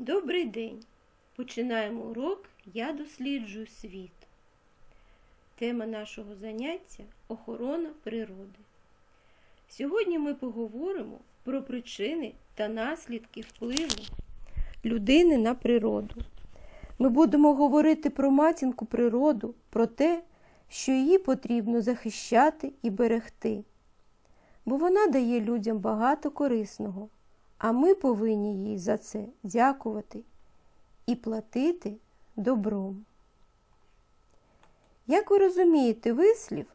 Добрий день! Починаємо урок Я досліджую світ. Тема нашого заняття охорона природи. Сьогодні ми поговоримо про причини та наслідки впливу людини на природу. Ми будемо говорити про матінку природу, про те, що її потрібно захищати і берегти. Бо вона дає людям багато корисного, а ми повинні їй за це дякувати і платити добром. Як ви розумієте вислів,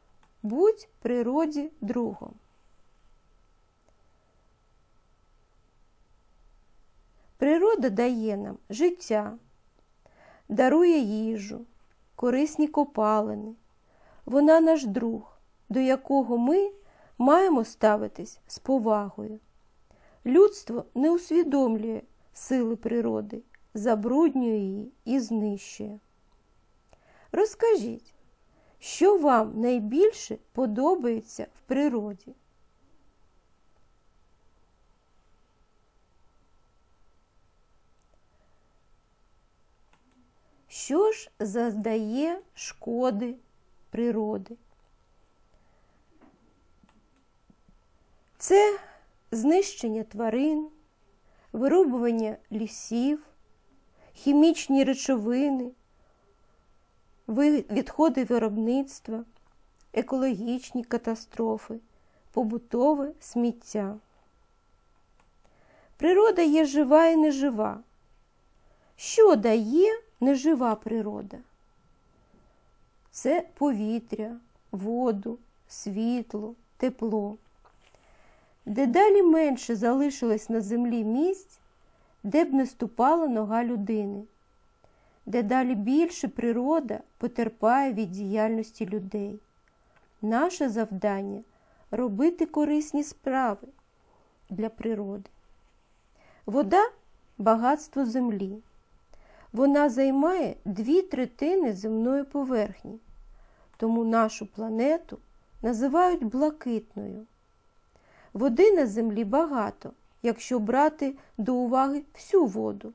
будь природі другом. Природа дає нам життя, дарує їжу, корисні копалини. Вона наш друг, до якого ми маємо ставитись з повагою. Людство не усвідомлює сили природи, забруднює її і знищує. Розкажіть, що вам найбільше подобається в природі? Що ж завдає шкоди природи? Це знищення тварин, вирубування лісів, хімічні речовини, відходи виробництва, екологічні катастрофи, побутове сміття. Природа є жива і нежива. Що дає нежива природа? Це повітря, воду, світло, тепло. Дедалі менше залишилось на землі місць, де б не ступала нога людини, дедалі більше природа потерпає від діяльності людей. Наше завдання робити корисні справи для природи. Вода багатство землі. Вона займає дві третини земної поверхні, тому нашу планету називають блакитною. Води на землі багато, якщо брати до уваги всю воду,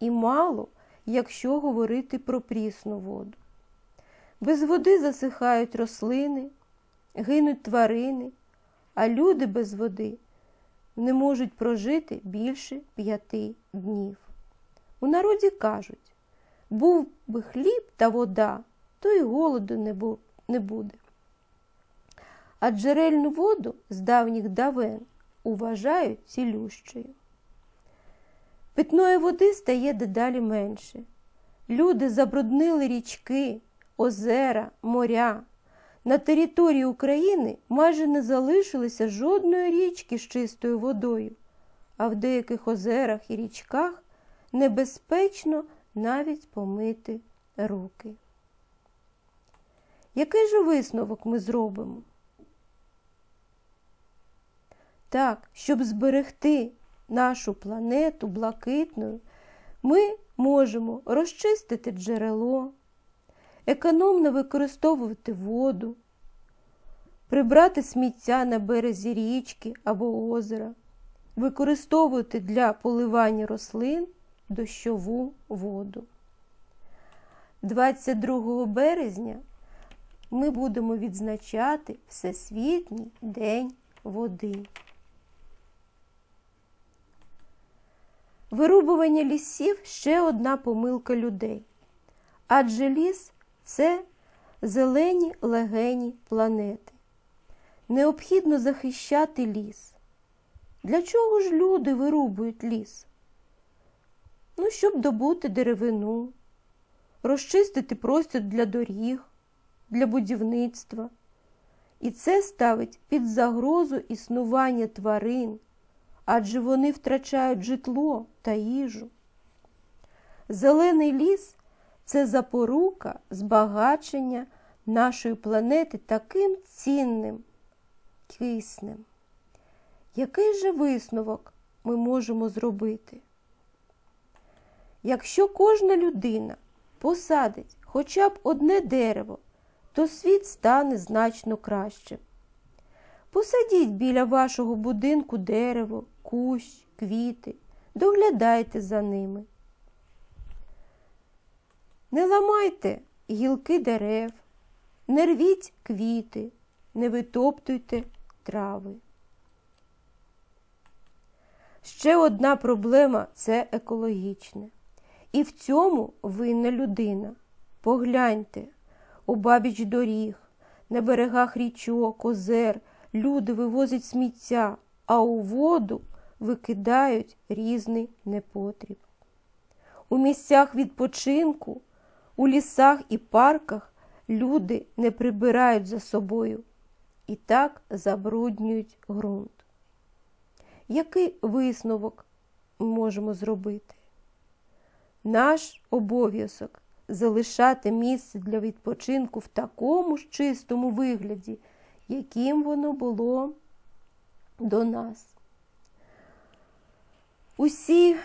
і мало, якщо говорити про прісну воду. Без води засихають рослини, гинуть тварини, а люди без води не можуть прожити більше п'яти днів. У народі кажуть, був би хліб та вода, то й голоду не бу- не буде. А джерельну воду з давніх давен вважають цілющою. Питної води стає дедалі менше. Люди забруднили річки, озера, моря. На території України майже не залишилося жодної річки з чистою водою, а в деяких озерах і річках небезпечно навіть помити руки. Який же висновок ми зробимо? Так, щоб зберегти нашу планету блакитною, ми можемо розчистити джерело, економно використовувати воду, прибрати сміття на березі річки або озера, використовувати для поливання рослин дощову воду. 22 березня ми будемо відзначати Всесвітній день води. Вирубування лісів ще одна помилка людей. Адже ліс це зелені легені планети. Необхідно захищати ліс. Для чого ж люди вирубують ліс? Ну, щоб добути деревину, розчистити простір для доріг, для будівництва. І це ставить під загрозу існування тварин, адже вони втрачають житло та їжу. Зелений ліс це запорука збагачення нашої планети таким цінним киснем. Який же висновок ми можемо зробити? Якщо кожна людина посадить хоча б одне дерево, то світ стане значно кращим. Посадіть біля вашого будинку дерево, кущ, квіти, доглядайте за ними, Не ламайте гілки дерев, не рвіть квіти, не витоптуйте трави. Ще одна проблема це екологічне. І в цьому винна людина. Погляньте, у бабіч доріг, на берегах річок, озер люди вивозять сміття, а у воду викидають різний непотріб. У місцях відпочинку, у лісах і парках люди не прибирають за собою і так забруднюють ґрунт. Який висновок можемо зробити? Наш обов'язок залишати місце для відпочинку в такому ж чистому вигляді, яким воно було до нас. Усі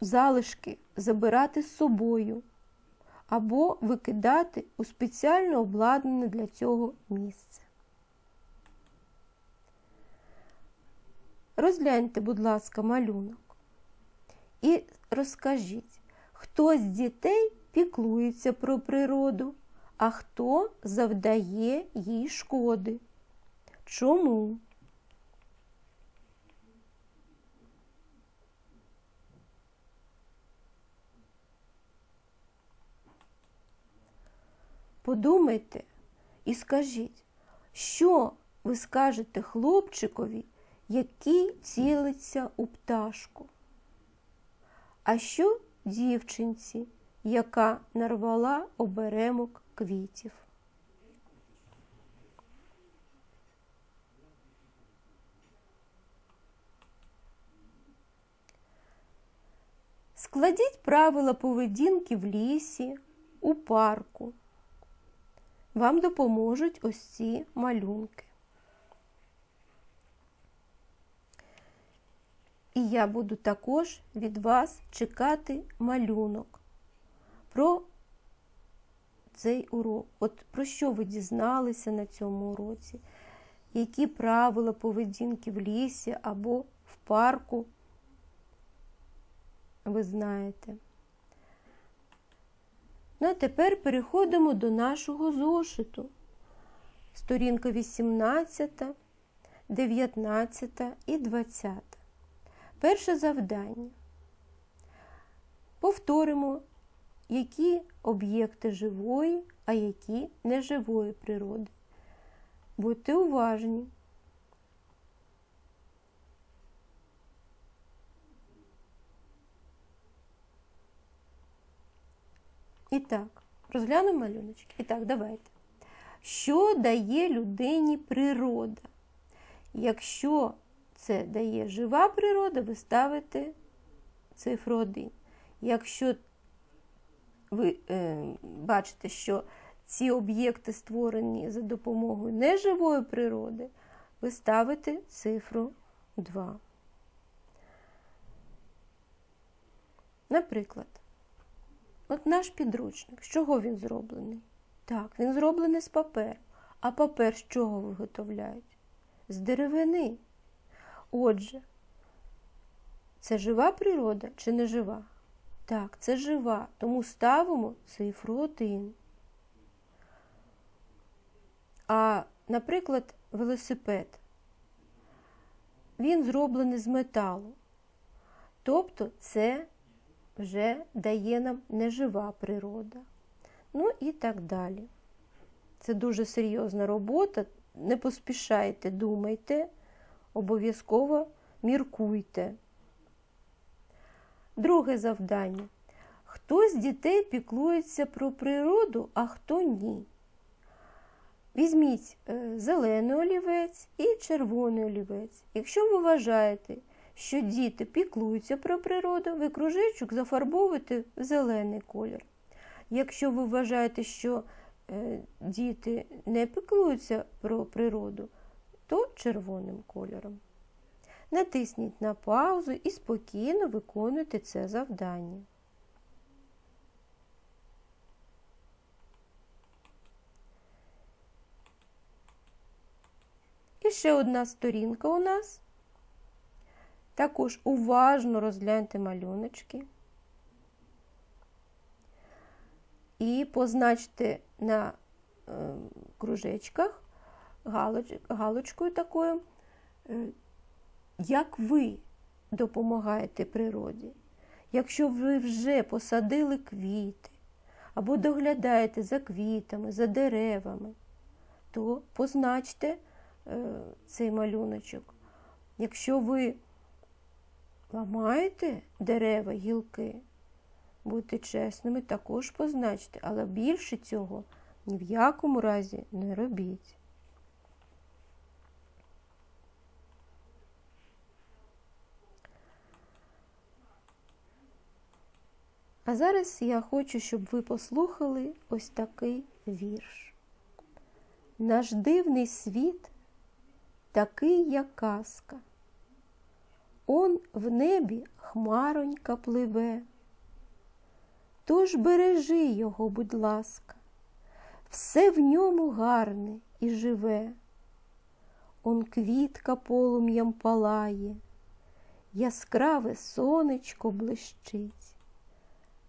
залишки забирати з собою або викидати у спеціально обладнане для цього місце. Розгляньте, будь ласка, малюнок і розкажіть, хто з дітей піклується про природу, а хто завдає їй шкоди. Чому? Подумайте і скажіть, що ви скажете хлопчикові, який цілиться у пташку? А що дівчинці, яка нарвала оберемок квітів? Складіть правила поведінки в лісі, у парку. Вам допоможуть ось ці малюнки. І я буду також від вас чекати малюнок про цей урок. От про що ви дізналися на цьому уроці, які правила поведінки в лісі або в парку ви знаєте. Ну, а тепер переходимо до нашого зошиту. Сторінка 18, 19 і 20. Перше завдання. Повторимо, які об'єкти живої, а які неживої природи. Будьте уважні. І так, розглянемо малюночки. І так, давайте. Що дає людині природа? Якщо це дає жива природа, ви ставите цифру 1. Якщо ви е, бачите, що ці об'єкти створені за допомогою неживої природи, ви ставите цифру 2. Наприклад, от наш підручник, з чого він зроблений? Так, він зроблений з паперу. А папер з чого виготовляють? З деревини. Отже, це жива природа чи не жива? Так, це жива, тому ставимо цифру 1. А, наприклад, велосипед. Він зроблений з металу. Тобто це вже дає нам нежива природа. Ну і так далі. Це дуже серйозна робота. Не поспішайте, думайте, обов'язково міркуйте. Друге завдання. Хто з дітей піклується про природу, а хто ні? Візьміть е, зелений олівець і червоний олівець. Якщо ви вважаєте, що діти піклуються про природу, ви кружечок зафарбовуєте в зелений колір. Якщо ви вважаєте, що е, діти не піклуються про природу, то червоним кольором. Натисніть на паузу і спокійно виконуйте це завдання. І ще одна сторінка у нас. Також уважно розгляньте малюночки. і позначте на е, кружечках галоч, галочкою такою, е, як ви допомагаєте природі. Якщо ви вже посадили квіти або доглядаєте за квітами, за деревами, то позначте е, цей малюночок. Якщо ви ламаєте дерева, гілки, будьте чесними, також позначте, але більше цього ні в якому разі не робіть. А зараз я хочу, щоб ви послухали ось такий вірш. Наш дивний світ такий, як казка. Он в небі хмаронька пливе. Тож бережи його, будь ласка, все в ньому гарне і живе. Он квітка полум'ям палає, яскраве сонечко блищить,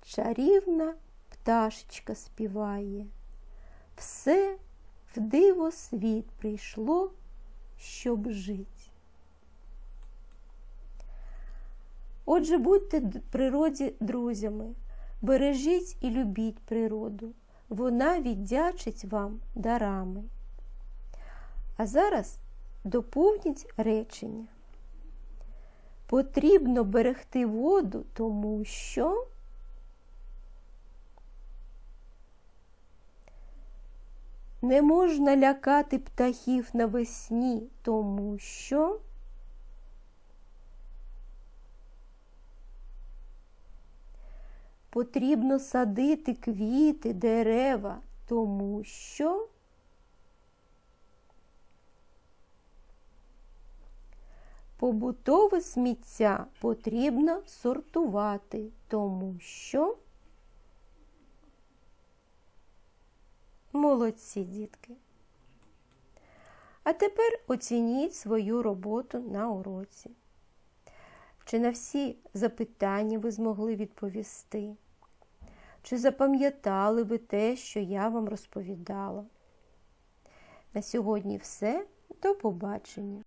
чарівна пташечка співає, все в диво світ прийшло, щоб жить. Отже, будьте природі друзями, бережіть і любіть природу, вона віддячить вам дарами. А зараз доповніть речення. Потрібно берегти воду, тому що не можна лякати птахів навесні, тому що потрібно садити квіти, дерева, тому що побутове сміття потрібно сортувати, тому що молодці дітки. А тепер оцініть свою роботу на уроці. Чи на всі запитання ви змогли відповісти? Чи запам'ятали ви те, що я вам розповідала? На сьогодні все. До побачення!